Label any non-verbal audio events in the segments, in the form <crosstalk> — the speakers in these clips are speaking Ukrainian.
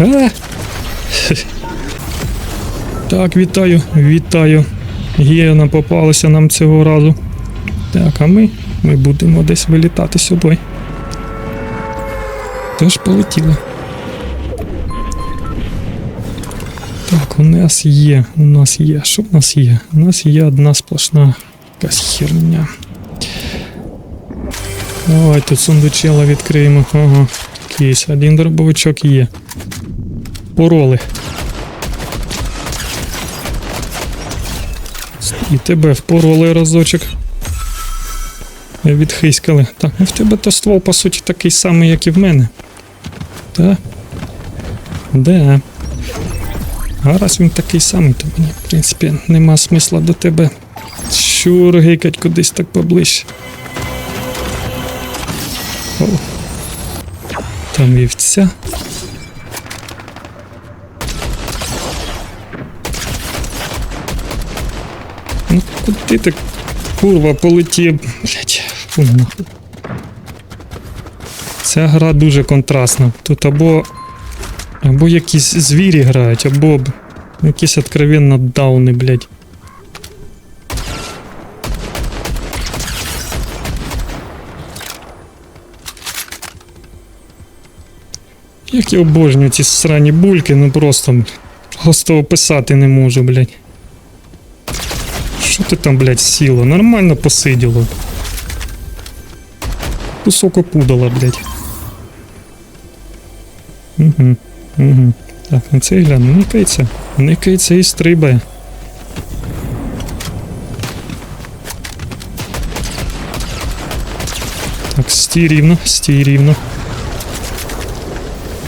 А! Так, вітаю, вітаю. Гієна попалася нам цього разу. Так, а ми, ми будемо десь вилітати сюди. Тож полетіли. Так, у нас є, у нас є. Що в нас є? У нас є одна сплошна якась херня. Давай тут сундучела відкриємо. Ага. Кейс. Один дробовичок є. Пороли. І тебе впороли разочок. Відхиськали. Так, ну в тебе то ствол, по суті, такий самий, як і в мене. Так? Да. А раз він такий самий, то мені, в принципі, нема смисла до тебе щургикать кудись так поближче. О. Там вівця. Ну, куди ти, курва, полетів? Блять. Ця гра дуже контрастна. Тут або. Або якісь звірі грають, або якісь откровенно дауни, блять. Як я обожнюю ці срані бульки, ну просто просто описати не можу, блядь. Що ти там, блядь, сіло? Нормально посиділо. Кусок опудала, блядь. Угу, угу. Так, на цей гляну, никається. Никається і стрибає. Так, стій рівно, стій рівно.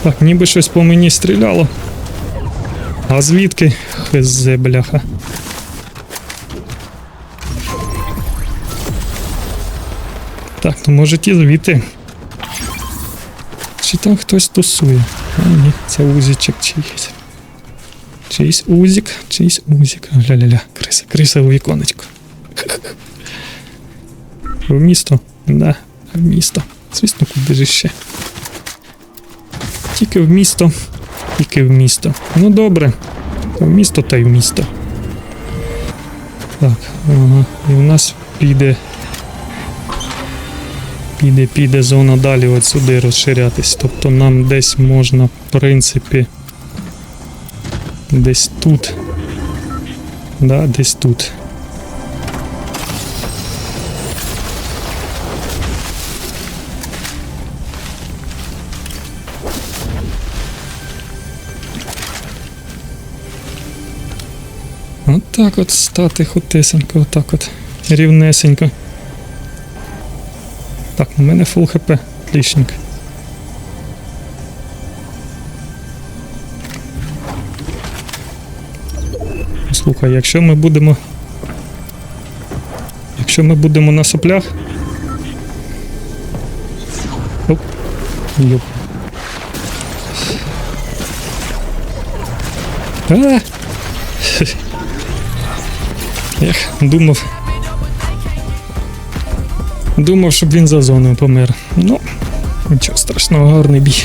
Так, ніби щось по мені стріляло. А звідки? Хз, бляха. Так, ну може ті звідти. Чи там хтось тусує? А ні, це узічок чиїсь. Чийсь узік, чийсь узік. Ля-ля-ля, криса, криса у віконечко. <laughs> В місто? Да, в місто. Звісно, куди ж ще. Тільки в місто, тільки в місто. Ну добре. В місто та й в місто. Так, ага. І в нас піде. Піде, піде зона далі от сюди розширятись. Тобто нам десь можна, в принципі. Десь тут. Да, десь тут. От так от стати хотесенько, отак от. Рівнесенько. Так, у мене фул хп, лишник. Слухай, якщо ми будемо. Якщо ми будемо на соплях. Оп. Йоп. А! <laughs> Ех, думав. Думав, щоб він за зоною помер. Ну, нічого страшного, гарний бій.